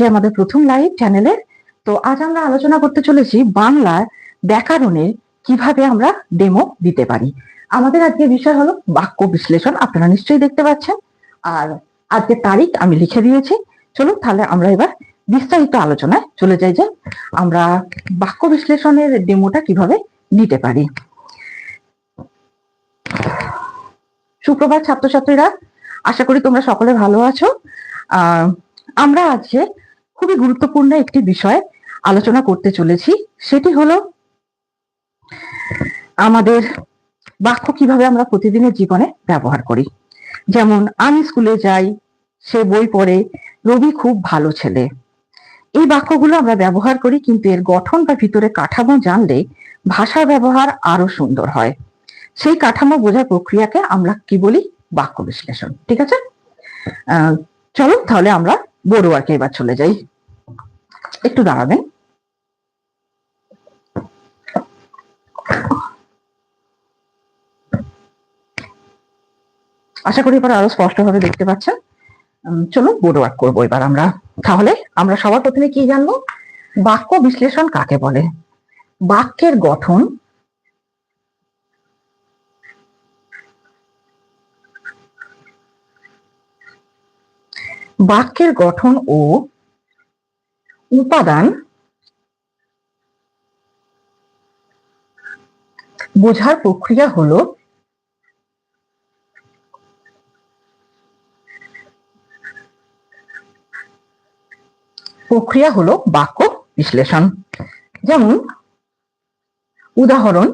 আজকে আমাদের প্রথম লাইভ চ্যানেলের তো আজ আমরা আলোচনা করতে চলেছি বাংলার ব্যাকরণের কীভাবে আমরা ডেমো দিতে পারি। আমাদের আজকে বিষয় হলো বাক্য বিশ্লেষণ, আপনারা নিশ্চয়ই দেখতে পাচ্ছেন। আর আজকে তারিখ আমি লিখে দিয়েছি। চলুন তাহলে আমরা এবার বিস্তারিত আলোচনায় চলে যাই যে আমরা বাক্য বিশ্লেষণের ডেমোটা কীভাবে দিতে পারি। সুপ্রভাত ছাত্রছাত্রীরা, আশা করি তোমরা সকলে ভালো আছো। আমরা আজকে খুবই গুরুত্বপূর্ণ একটি বিষয় আলোচনা করতে চলেছি। সেটি হলো আমাদের বাক্য কীভাবে আমরা প্রতিদিনের জীবনে ব্যবহার করি। যেমন, আমি স্কুলে যাই, সে বই পড়ে, রবি খুব ভালো ছেলে। এই বাক্যগুলো আমরা ব্যবহার করি, কিন্তু এর গঠন বা ভিতরে কাঠামো জানলে ভাষার ব্যবহার আরও সুন্দর হয়। সেই কাঠামো বোঝার প্রক্রিয়াকে আমরা কি বলি? বাক্য বিশ্লেষণ। ঠিক আছে? চলো তাহলে আমরা বড়ুয়াকে এবার চলে যাই। একটু দাঁড়াবেন। আশা করি এবার আরও স্পষ্টভাবে দেখতে পাচ্ছেন। চলুন বোর্ড ওয়ার্ক করব এবার আমরা। তাহলে আমরা সবার প্রথমে কি জানব? বাক্য বিশ্লেষণ কাকে বলে? বাক্যের গঠন বাক্যের গঠন ও উপাদান বোঝার প্রক্রিয়া হলো প্রক্রিয়া হলো বাক্য বিশ্লেষণ। যেমন উদাহরণ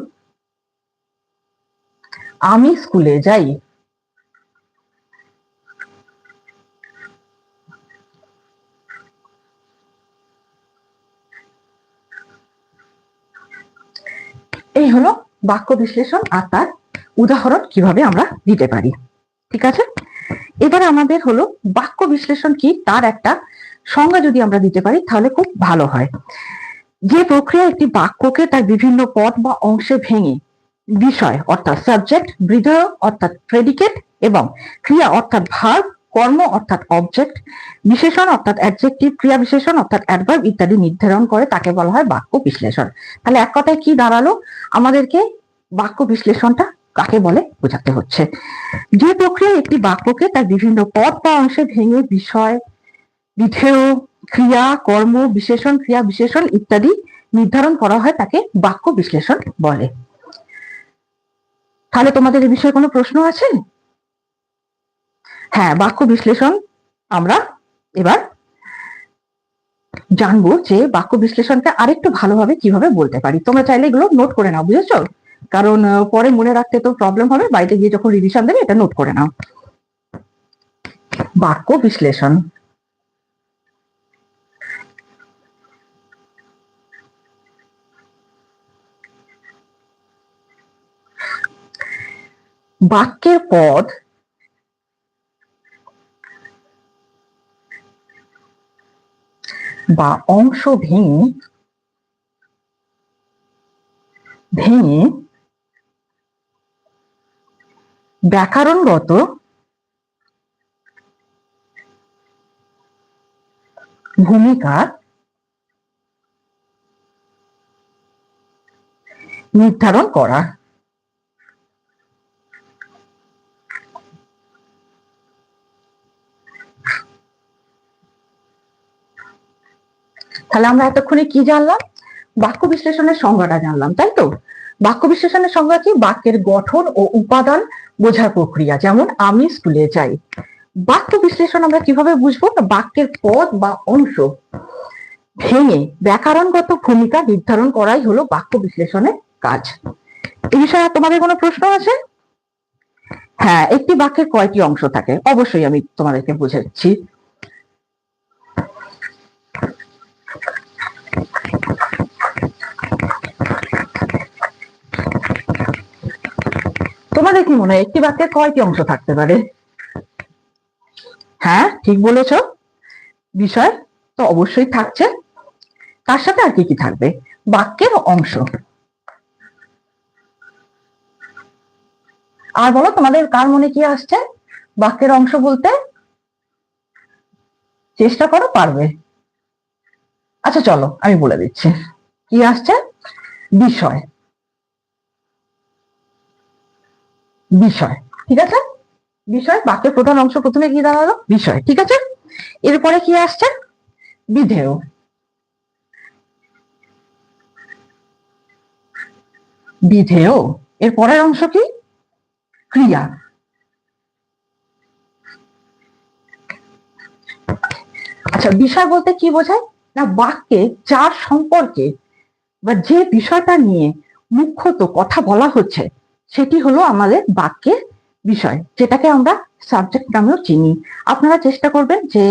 আমি স্কুলে যাই এই হলো বাক্য বিশ্লেষণ আর তার উদাহরণ কীভাবে আমরা দিতে পারি। ঠিক আছে? এবার আমাদের হলো বাক্য বিশ্লেষণ কি, তার একটা সংজ্ঞা যদি আমরা দিতে পারি তাহলে খুব ভালো হয়। যে প্রক্রিয়া একটি বাক্যকে তার বিভিন্ন পদ বা অংশে ভেঙে, বিষয় অর্থাৎ সাবজেক্ট বৃদ্ধ অর্থাৎ প্রেডিকেট এবং ক্রিয়া অর্থাৎ ভার্ব কর্ম অর্থাৎ অবজেক্ট বিশেষণ অর্থাৎ অ্যাডজেক্টিভ ক্রিয়া বিশেষণ অর্থাৎ অ্যাডভার্ব ইত্যাদি নির্ধারণ করে তাকে বলা হয় বাক্য বিশ্লেষণ। তাহলে এক কথায় কি দাঁড়াল? আমাদেরকে বাক্য বিশ্লেষণটা কাকে বলে? বোঝাতে হচ্ছে। যে প্রক্রিয়া একটি বাক্যকে তার বিভিন্ন পদ বা অংশে ভেঙে বিষয়, বিধেয়, ক্রিয়া, কর্ম, বিশেষণ, ক্রিয়া বিশেষণ ইত্যাদি নির্ধারণ করা হয় তাকে বাক্য বিশ্লেষণ বলে। তাহলে তোমাদের এ বিষয়ে কোনো প্রশ্ন আছে? হ্যাঁ বাক্য বিশ্লেষণ আমরা এবার জানব যে বাক্য বিশ্লেষণকে আরেকটু ভালোভাবে কীভাবে বলতে পারি। তোমরা চাইলে এগুলো নোট করে নাও, বুঝেছ? কারণ পরে মনে রাখতে তো প্রবলেম হবে, বাড়িতে গিয়ে যখন রিভিশন দেবে, এটা নোট করে নাও। বাক্য বিশ্লেষণ। বাক্যের পদ বা অংশ ভেঙে ভেঙে ব্যাকরণগত ভূমিকা নির্ধারণ করা। তাহলে আমরা এতক্ষণে কি জানলাম? বাক্য বিশ্লেষণের সংজ্ঞাটা জানলাম, তাই তো? বাক্য বিশ্লেষণের সংজ্ঞা কি? বাক্যের গঠন ও উপাদান বোঝার প্রক্রিয়া, যেমন আমি স্কুলে যাই। বাক্য বিশ্লেষণ আমরা কীভাবে বুঝব? বাক্যের পদ বা অংশ ভেঙে ব্যাকরণগত ভূমিকা নির্ধারণ করাই হলো বাক্য বিশ্লেষণের কাজ। এই বিষয়ে তোমাদের কোনো প্রশ্ন আছে? হ্যাঁ একটি বাক্যের কয়টি অংশ থাকে? অবশ্যই আমি তোমাদেরকে বুঝাচ্ছি। তোমাদের কি মনে হয়? একটি বাক্যের কয়টি অংশ থাকতে পারে? হ্যাঁ ঠিক বলেছ। বিষয় তো অবশ্যই থাকছে। তার সাথে আর কি কি থাকবে? বাক্যের অংশ। আর বলো, তোমাদের কার মনে কি আসছে? বাক্যের অংশ বলতে? চেষ্টা করো, পারবে। আচ্ছা চলো, আমি বলে দিচ্ছি। কি আসছে? বিষয়। বিষয়, ঠিক আছে? বিষয়, বাক্যের প্রধান অংশ প্রথমে কি দাঁড়াল, বিষয়, ঠিক আছে? এরপরে কি আসছে? বিধেয়। বিধেয়। এর পরের অংশ কি? ক্রিয়া। আচ্ছা বিষয় বলতে কি বোঝায়? না, বাক্যে যার সম্পর্কে বা যে বিষয়টা নিয়ে মুখ্যত কথা বলা হচ্ছে সেটি হলো আমাদের বাক্যের বিষয়, যেটাকে আমরা সাবজেক্ট নামেও চিনি। আপনারা চেষ্টা করবেন যে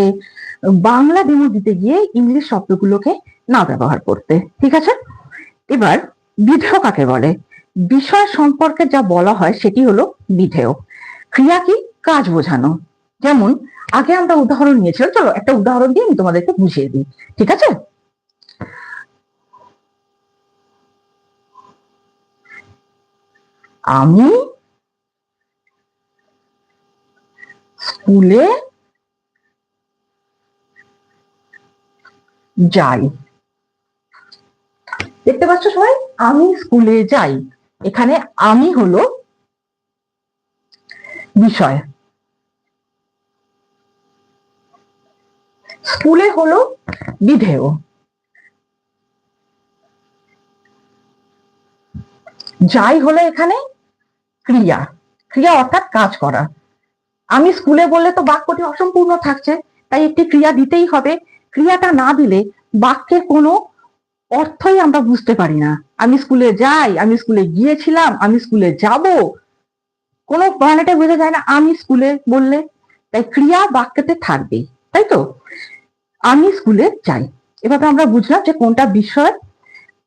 বাংলা ডেমো দিতে গিয়ে ইংলিশ শব্দগুলোকে না ব্যবহার করতে, ঠিক আছে? এবার বিধেয় কাকে বলে? বিষয় সম্পর্কে যা বলা হয় সেটি হলো বিধেয়। ক্রিয়া কি? কাজ বোঝানো। যেমন, আগে আমরা উদাহরণ নিয়েছিলাম, চলো একটা উদাহরণ দিয়ে আমি তোমাদেরকে বুঝিয়ে দিই, ঠিক আছে? আমি স্কুলে যাই। দেখতে পাচ্ছ সবাই? আমি স্কুলে যাই। এখানে আমি হলো বিষয়। স্কুলে হলো বিধেয়। যাই হলো এখানে। ক্রিয়া। ক্রিয়া অর্থাৎ কাজ করা। আমি স্কুলে বললে তো বাক্যটি অসম্পূর্ণ থাকছে, তাই একটি ক্রিয়া দিতেই হবে। ক্রিয়াটা না দিলে বাক্যের কোনো অর্থই আমরা বুঝতে পারি না। আমি স্কুলে যাই, আমি স্কুলে গিয়েছিলাম, আমি স্কুলে যাব, কোনো মানেটা বোঝা যায় না আমি স্কুলে বললে। তাই ক্রিয়া বাক্যতে থাকবেই, তাই তো? আমি স্কুলে যাই। এভাবে আমরা বুঝলাম যে কোনটা বিষয়,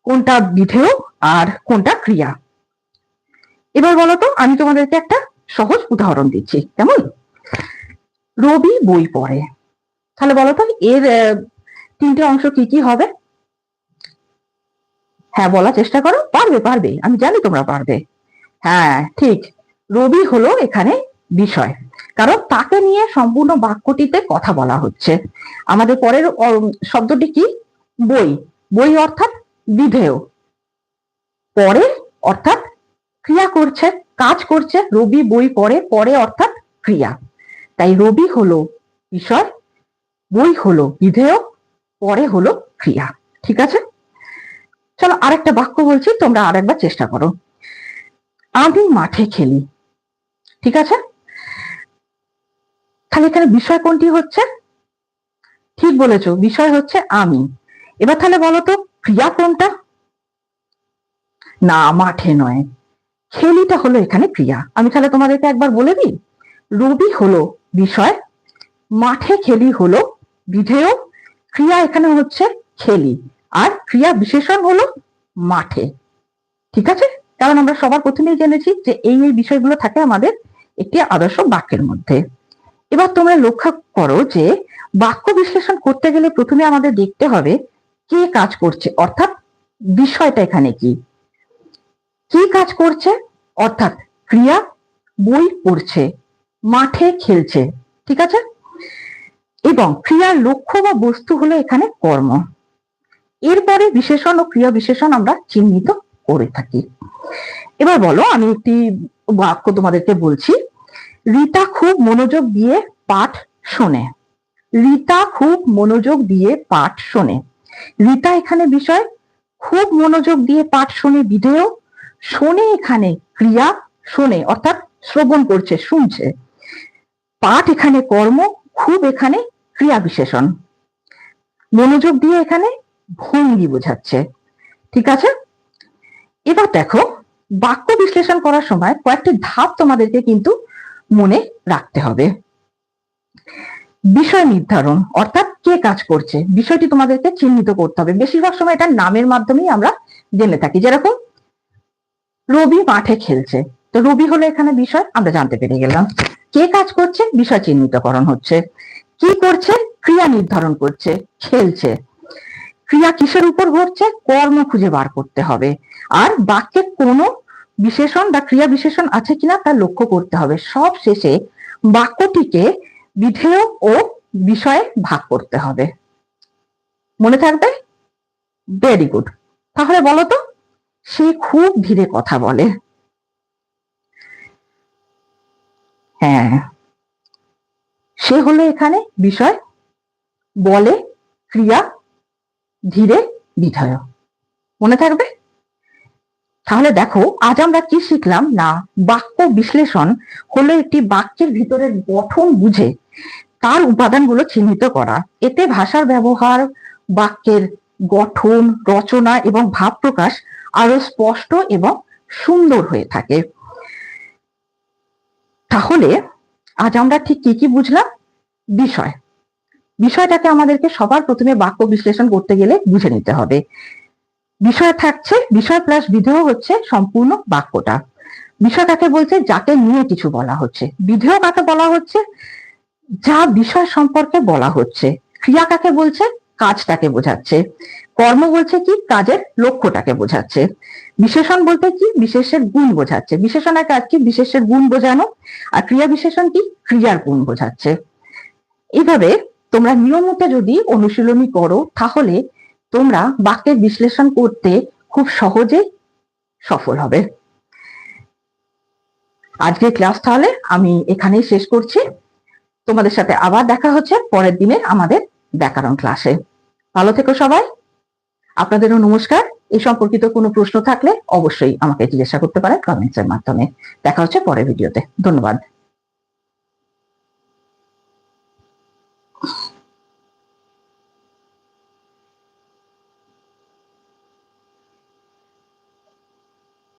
কোনটা বিধেয় আর কোনটা ক্রিয়া। এবার বলো তো আমি তোমাদেরকে একটা সহজ উদাহরণ দিচ্ছি, কেমন? রবি বই পড়ে। তাহলে বলো তো এর তিনটে অংশ কি কি হবে? হ্যাঁ বলার চেষ্টা করো, পারবে পারবে, আমি জানি তোমরা পারবে। হ্যাঁ ঠিক, রবি হলো এখানে বিষয়, কারণ তাকে নিয়ে সম্পূর্ণ বাক্যটিতে কথা বলা হচ্ছে। আমাদের পরের শব্দটি কি? বই বই অর্থাৎ বিধেয়। পরে অর্থাৎ ক্রিয়া করছে, কাজ করছে, রবি বই পড়ে পরে অর্থাৎ ক্রিয়া। তাই রবি হলো বিষয় বই হলো বিধেয়, পরে হলো ক্রিয়া। ঠিক আছে? চলো আরেকটা বাক্য বলছি, তোমরা আরেকবার চেষ্টা করো। আমি মাঠে খেলি। ঠিক আছে? তাহলে এখানে বিষয় কোনটি হচ্ছে? ঠিক বলেছ, বিষয় হচ্ছে আমি। এবার তাহলে বলো তো, ক্রিয়া কোনটা? না, মাঠে নয়। খেলিটা হলো এখানে ক্রিয়া। আমি তাহলে তোমাদেরকে একবার বলে দিই। রবি হলো বিষয়, মাঠে খেলি হলো বিধেয়, ক্রিয়া এখানে হচ্ছে খেলি, আর ক্রিয়া বিশেষণ হলো মাঠে। ঠিক আছে? কারণ আমরা সবার প্রথমেই জেনেছি যে এই এই বিষয়গুলো থাকে আমাদের একটি আদর্শ বাক্যের মধ্যে। এবার তোমরা লক্ষ্য করো যে বাক্য বিশ্লেষণ করতে গেলে প্রথমে আমাদের দেখতে হবে কে কাজ করছে, অর্থাৎ বিষয়টা এখানে কি। কি কাজ করছে? অর্থাৎ ক্রিয়া বই পড়ছে, মাঠে খেলছে, ঠিক আছে? এবং ক্রিয়ার লক্ষ্য বা বস্তু হলো এখানে কর্ম। এরপরে বিশেষণ ও ক্রিয়া বিশেষণ আমরা চিহ্নিত করে থাকি। এবার বলো, আমি একটি বাক্য তোমাদেরকে বলছি। রীতা খুব মনোযোগ দিয়ে পাঠ শোনে। রীতা খুব মনোযোগ দিয়ে পাঠ শোনে। রীতা এখানে বিষয়, খুব মনোযোগ দিয়ে পাঠ শোনে বিধেয় শোনে এখানে, ক্রিয়া শোনে, অর্থাৎ শ্রবণ করছে, শুনছে। পাঠ এখানে কর্ম, খুব এখানে ক্রিয়া বিশেষণ। মনোযোগ দিয়ে এখানে ভঙ্গি বোঝাচ্ছে। ঠিক আছে? এবার দেখো, বাক্য বিশ্লেষণ করার সময় কয়েকটি ধাপ তোমাদেরকে কিন্তু মনে রাখতে হবে। বিষয় নির্ধারণ, অর্থাৎ কে কাজ করছে, বিষয়টি তোমাদেরকে চিহ্নিত করতে হবে। বেশিরভাগ সময় এটা নামের মাধ্যমেই আমরা জেনে থাকি। যেরকম রবি মাঠে খেলছে। তো রবি হলো এখানে বিষয়, আমরা জানতে পেরে গেলাম। কে কাজ করছে? বিষয় চিহ্নিতকরণ হচ্ছে। কি করছে? ক্রিয়া নির্ধারণ করছে, খেলছে। ক্রিয়া কিসের উপর ঘটছে? কর্ম খুঁজে বার করতে হবে। আর বাক্যে কোনো বিশেষণ বা ক্রিয়া বিশেষণ আছে কিনা তা লক্ষ্য করতে হবে। সব শেষে বাক্যটিকে বিধেয় ও বিষয়ে ভাগ করতে হবে। মনে থাকবে? ভেরি গুড তাহলে বলো তো সে খুব ধীরে কথা বলে। হ্যাঁ। সে হলো এখানে বিষয়, বলে, ক্রিয়া, ধীরে বিধেয় মনে থাকবে? তাহলে দেখো, আজ আমরা কি শিখলাম? না, বাক্য বিশ্লেষণ হলো একটি বাক্যের ভিতরের গঠন বুঝে তার উপাদানগুলো চিহ্নিত করা। এতে ভাষার ব্যবহার, বাক্যের গঠন, রচনা এবং ভাব প্রকাশ আরও স্পষ্ট এবং সুন্দর হয়ে থাকে। তাহলে আজ আমরা ঠিক কি কি বুঝলাম? বিষয়। বিষয়টাকে আমাদেরকে সবার প্রথমে বাক্য বিশ্লেষণ করতে গেলে বুঝে নিতে হবে। বিষয় থাকছে, বিষয় প্লাস বিধেয় হচ্ছে সম্পূর্ণ বাক্যটা। বিষয় কাকে বলছে যাকে নিয়ে কিছু বলা হচ্ছে। বিধেয় কাকে বলা হচ্ছে? যা বিষয় সম্পর্কে বলা হচ্ছে। ক্রিয়া কাকে বলছে? কাজটাকে বোঝাচ্ছে। কর্ম বলছে কি? কাজের লক্ষ্যটাকে বোঝাচ্ছে। বিশেষণ বলতে কি? বিশেষের গুণ বোঝাচ্ছে। বিশেষণের কাজ কি? বিশেষের গুণ বোঝানো। আর ক্রিয়া বিশেষণ কি? ক্রিয়ার গুণ বোঝাচ্ছে। এইভাবে তোমরা নিয়মিত যদি অনুশীলনী করো, তাহলে তোমরা বাক্যের বিশ্লেষণ করতে খুব সহজে সফল হবে। আজকের ক্লাস তাহলে আমি এখানেই শেষ করছি। তোমাদের সাথে আবার দেখা হচ্ছে পরের দিনে আমাদের ব্যাকরণ ক্লাসে। ভালো থেকো সবাই। আপনাদেরও নমস্কার। এই সম্পর্কিত কোনো প্রশ্ন থাকলে অবশ্যই আমাকে জিজ্ঞাসা করতে পারেন কমেন্টসের মাধ্যমে। দেখা হচ্ছে পরের ভিডিওতে। ধন্যবাদ।